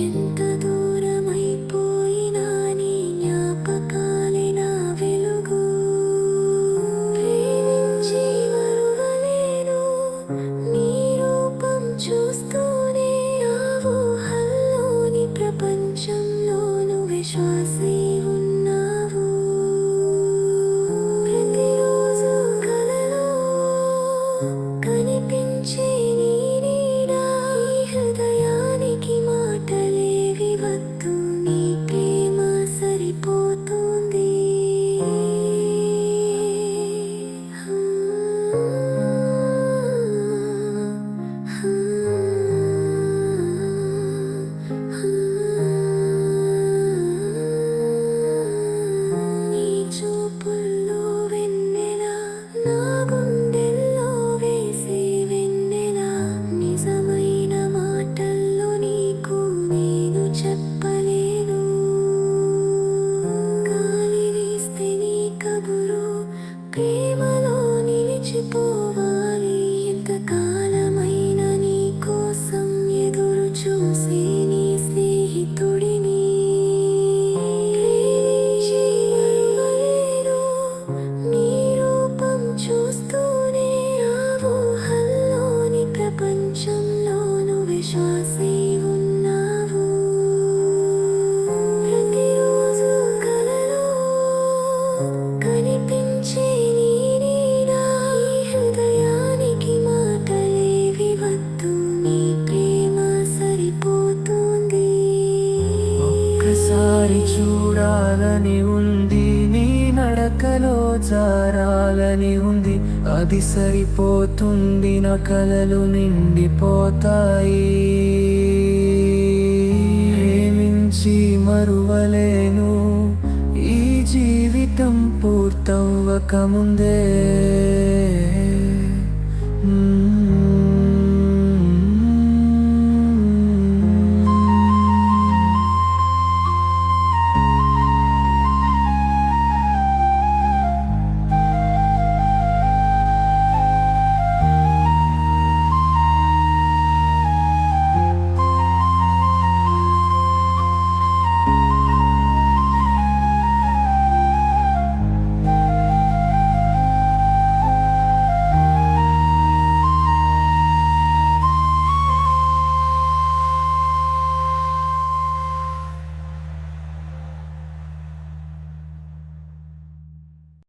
you. 起不 చూడాలని ఉంది నీ నడకలో జారాలని ఉంది. అది సరిపోతుంది నా కలలు నిండిపోతాయి. ప్రేమించి మరువలేను ఈ జీవితం పూర్తవ్వక ముందే